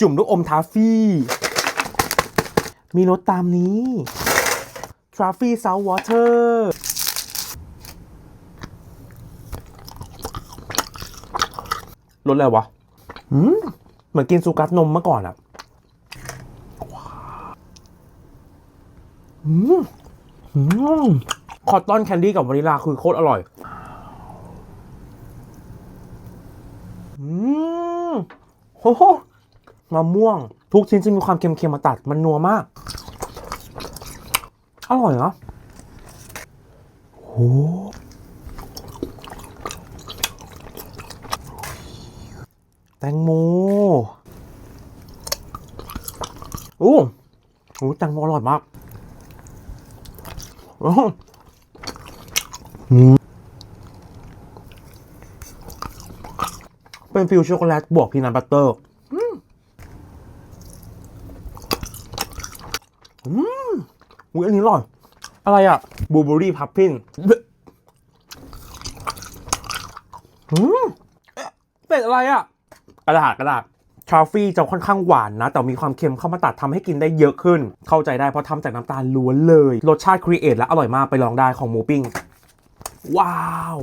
จุ่มลูกอมทาฟี่ มีรสตามนี้ทราฟี่ซาววอเตอร์รสอะไรวะอืมเหมือนกินซูกัสนมเมื่อก่อนอะอืมอืมคอตตอนแคนดี้กับวานิลาคือโคตรอร่อย อืม โหมะม่วง ทุกชิ้นจะมีความเค็มๆมาตัด มันนัวมาก อร่อยเนาะโหแตงโมโอ้โหแตงโมอร่อยมากอื้อหือ เป็นฟิวช็อกโกแลตบวกพีนัทบัตเตอร์อืมอุ้ยอันนี้อร่อย อะไรอะบูเบอรี่พับพินอืมเป็ดอะไรอะกระดาษกระดาษทราฟี่จะค่อนข้างหวานนะ แต่มีความเค็มเข้ามาตัดทำให้กินได้เยอะขึ้น เข้าใจได้เพราะทำจากน้ำตาลล้วนเลย รสชาติครีเอทและอร่อยมากไปลองได้ของหมูปิ้ง ว้าว